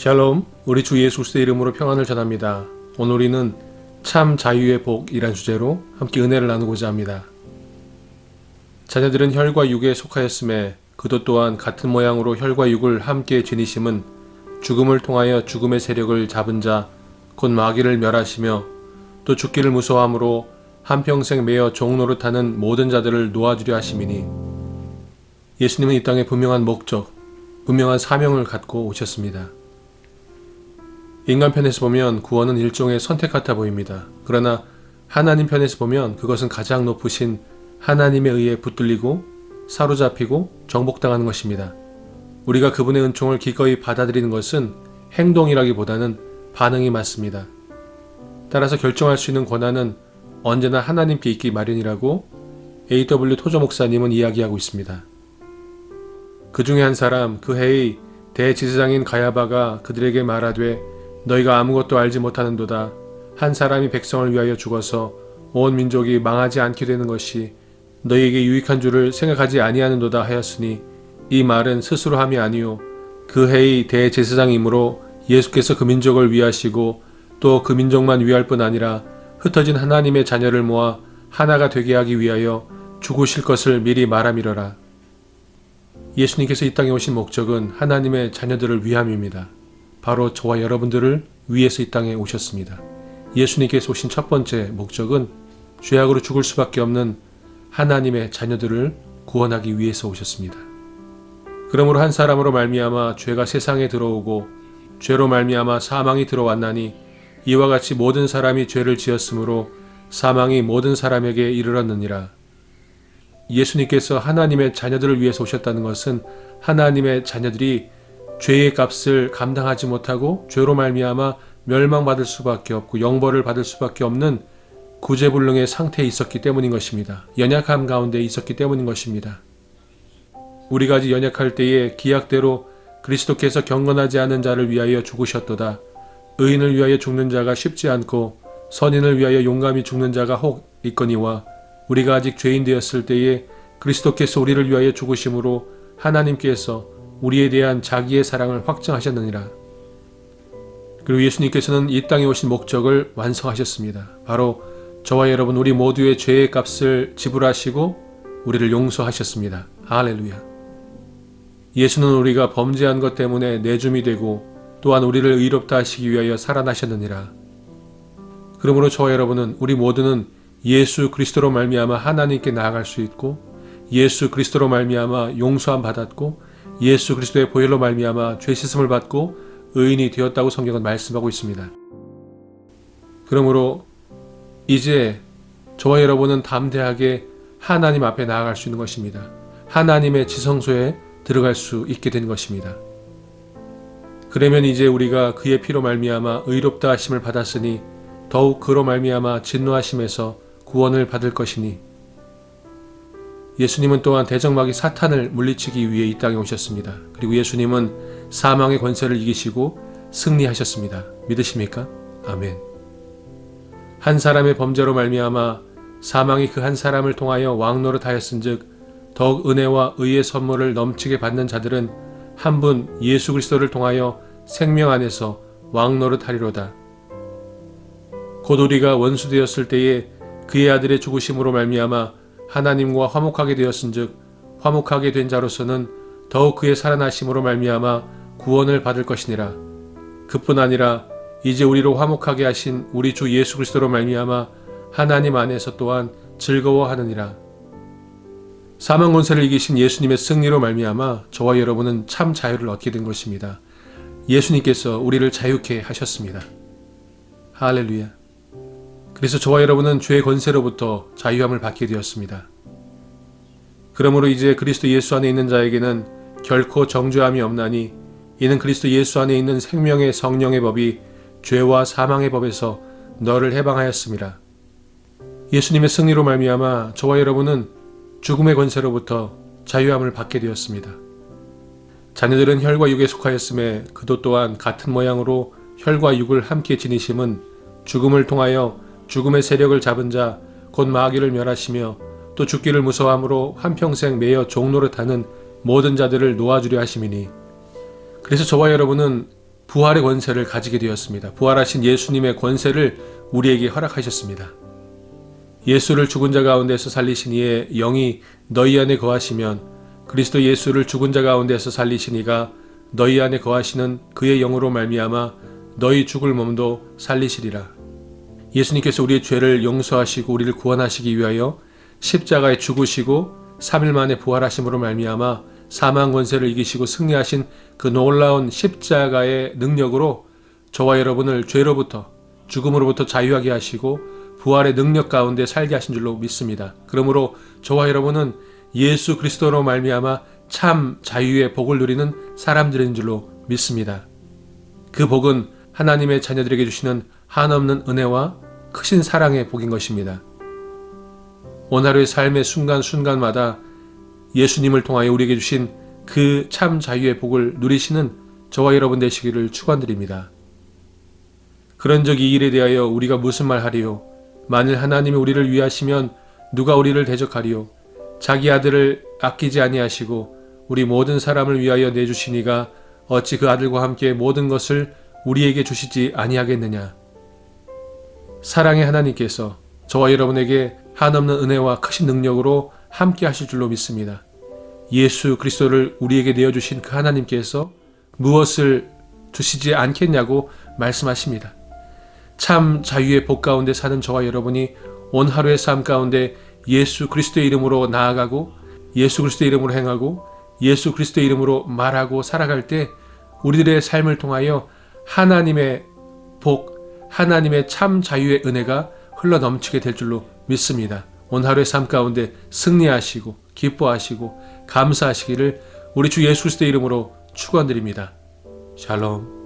샬롬, 우리 주 예수 그리스도의 이름으로 평안을 전합니다. 오늘 우리는 참 자유의 복이란 주제로 함께 은혜를 나누고자 합니다. 자녀들은 혈과 육에 속하였음에 그도 또한 같은 모양으로 혈과 육을 함께 지니심은 죽음을 통하여 죽음의 세력을 잡은 자, 곧 마귀를 멸하시며 또 죽기를 무서워함으로 한평생 매어 종노릇하는 모든 자들을 놓아주려 하심이니 예수님은 이 땅에 분명한 목적, 분명한 사명을 갖고 오셨습니다. 인간 편에서 보면 구원은 일종의 선택 같아 보입니다. 그러나 하나님 편에서 보면 그것은 가장 높으신 하나님에 의해 붙들리고 사로잡히고 정복당하는 것입니다. 우리가 그분의 은총을 기꺼이 받아들이는 것은 행동이라기보다는 반응이 맞습니다. 따라서 결정할 수 있는 권한은 언제나 하나님께 있기 마련이라고 A.W. 토조 목사님은 이야기하고 있습니다. 그 중에 한 사람 그 해의 대지사장인 가야바가 그들에게 말하되 너희가 아무것도 알지 못하는도다. 한 사람이 백성을 위하여 죽어서 온 민족이 망하지 않게 되는 것이 너희에게 유익한 줄을 생각하지 아니하는도다 하였으니 이 말은 스스로 함이 아니요 그 해의 대제사장이므로 예수께서 그 민족을 위하시고 또 그 민족만 위할 뿐 아니라 흩어진 하나님의 자녀를 모아 하나가 되게 하기 위하여 죽으실 것을 미리 말함이러라. 예수님께서 이 땅에 오신 목적은 하나님의 자녀들을 위함입니다. 바로 저와 여러분들을 위해서 이 땅에 오셨습니다. 예수님께서 오신 첫 번째 목적은 죄악으로 죽을 수밖에 없는 하나님의 자녀들을 구원하기 위해서 오셨습니다. 그러므로 한 사람으로 말미암아 죄가 세상에 들어오고 죄로 말미암아 사망이 들어왔나니 이와 같이 모든 사람이 죄를 지었으므로 사망이 모든 사람에게 이르렀느니라. 예수님께서 하나님의 자녀들을 위해서 오셨다는 것은 하나님의 자녀들이 죄의 값을 감당하지 못하고 죄로 말미암아 멸망받을 수밖에 없고 영벌을 받을 수밖에 없는 구제불능의 상태에 있었기 때문인 것입니다. 연약함 가운데 있었기 때문인 것입니다. 우리가 아직 연약할 때에 기약대로 그리스도께서 경건하지 않은 자를 위하여 죽으셨도다. 의인을 위하여 죽는 자가 쉽지 않고 선인을 위하여 용감히 죽는 자가 혹 있거니와 우리가 아직 죄인 되었을 때에 그리스도께서 우리를 위하여 죽으심으로 하나님께서 우리에 대한 자기의 사랑을 확증하셨느니라. 그리고 예수님께서는 이 땅에 오신 목적을 완성하셨습니다. 바로 저와 여러분 우리 모두의 죄의 값을 지불하시고 우리를 용서하셨습니다. 할렐루야. 예수는 우리가 범죄한 것 때문에 내줌이 되고 또한 우리를 의롭다 하시기 위하여 살아나셨느니라. 그러므로 저와 여러분은 우리 모두는 예수 그리스도로 말미암아 하나님께 나아갈 수 있고 예수 그리스도로 말미암아 용서함 받았고 예수 그리스도의 보혈로 말미암아 죄 씻음을 받고 의인이 되었다고 성경은 말씀하고 있습니다. 그러므로 이제 저와 여러분은 담대하게 하나님 앞에 나아갈 수 있는 것입니다. 하나님의 지성소에 들어갈 수 있게 된 것입니다. 그러면 이제 우리가 그의 피로 말미암아 의롭다 하심을 받았으니 더욱 그로 말미암아 진노하심에서 구원을 받을 것이니 예수님은 또한 대적마귀 사탄을 물리치기 위해 이 땅에 오셨습니다. 그리고 예수님은 사망의 권세를 이기시고 승리하셨습니다. 믿으십니까? 아멘. 한 사람의 범죄로 말미암아 사망이 그 한 사람을 통하여 왕노릇 하였은즉 더욱 은혜와 의의 선물을 넘치게 받는 자들은 한 분 예수 그리스도를 통하여 생명 안에서 왕노릇 하리로다. 곧 우리가 원수 되었을 때에 그의 아들의 죽으심으로 말미암아 하나님과 화목하게 되었은즉 화목하게 된 자로서는 더욱 그의 살아나심으로 말미암아 구원을 받을 것이니라. 그뿐 아니라 이제 우리로 화목하게 하신 우리 주 예수 그리스도로 말미암아 하나님 안에서 또한 즐거워하느니라. 사망 권세를 이기신 예수님의 승리로 말미암아 저와 여러분은 참 자유를 얻게 된 것입니다. 예수님께서 우리를 자유케 하셨습니다. 할렐루야. 그래서 저와 여러분은 죄의 권세로부터 자유함을 받게 되었습니다. 그러므로 이제 그리스도 예수 안에 있는 자에게는 결코 정죄함이 없나니 이는 그리스도 예수 안에 있는 생명의 성령의 법이 죄와 사망의 법에서 너를 해방하였습니다. 예수님의 승리로 말미암아 저와 여러분은 죽음의 권세로부터 자유함을 받게 되었습니다. 자녀들은 혈과 육에 속하였음에 그도 또한 같은 모양으로 혈과 육을 함께 지니심은 죽음을 통하여 죽음의 세력을 잡은 자 곧 마귀를 멸하시며 또 죽기를 무서워함으로 한평생 매여 종노릇하는 모든 자들을 놓아주려 하심이니 그래서 저와 여러분은 부활의 권세를 가지게 되었습니다. 부활하신 예수님의 권세를 우리에게 허락하셨습니다. 예수를 죽은 자 가운데서 살리신 이의 영이 너희 안에 거하시면 그리스도 예수를 죽은 자 가운데서 살리신 이가 너희 안에 거하시는 그의 영으로 말미암아 너희 죽을 몸도 살리시리라. 예수님께서 우리의 죄를 용서하시고 우리를 구원하시기 위하여 십자가에 죽으시고 3일 만에 부활하심으로 말미암아 사망 권세를 이기시고 승리하신 그 놀라운 십자가의 능력으로 저와 여러분을 죄로부터 죽음으로부터 자유하게 하시고 부활의 능력 가운데 살게 하신 줄로 믿습니다. 그러므로 저와 여러분은 예수 그리스도로 말미암아 참 자유의 복을 누리는 사람들인 줄로 믿습니다. 그 복은 하나님의 자녀들에게 주시는 한없는 은혜와 크신 사랑의 복인 것입니다. 오늘의 삶의 순간순간마다 예수님을 통하여 우리에게 주신 그 참 자유의 복을 누리시는 저와 여러분 되시기를 축원드립니다. 그런 적이 일에 대하여 우리가 무슨 말 하리요? 만일 하나님이 우리를 위하시면 누가 우리를 대적하리요? 자기 아들을 아끼지 아니하시고 우리 모든 사람을 위하여 내주시니가 어찌 그 아들과 함께 모든 것을 우리에게 주시지 아니하겠느냐? 사랑의 하나님께서 저와 여러분에게 한없는 은혜와 크신 능력으로 함께 하실 줄로 믿습니다. 예수 그리스도를 우리에게 내어주신 그 하나님께서 무엇을 주시지 않겠냐고 말씀하십니다. 참 자유의 복 가운데 사는 저와 여러분이 온 하루의 삶 가운데 예수 그리스도의 이름으로 나아가고 예수 그리스도의 이름으로 행하고 예수 그리스도의 이름으로 말하고 살아갈 때 우리들의 삶을 통하여 하나님의 복, 하나님의 참 자유의 은혜가 흘러 넘치게 될 줄로 믿습니다. 온 하루의 삶 가운데 승리하시고 기뻐하시고 감사하시기를 우리 주 예수 그리스도의 이름으로 축원드립니다. 샬롬.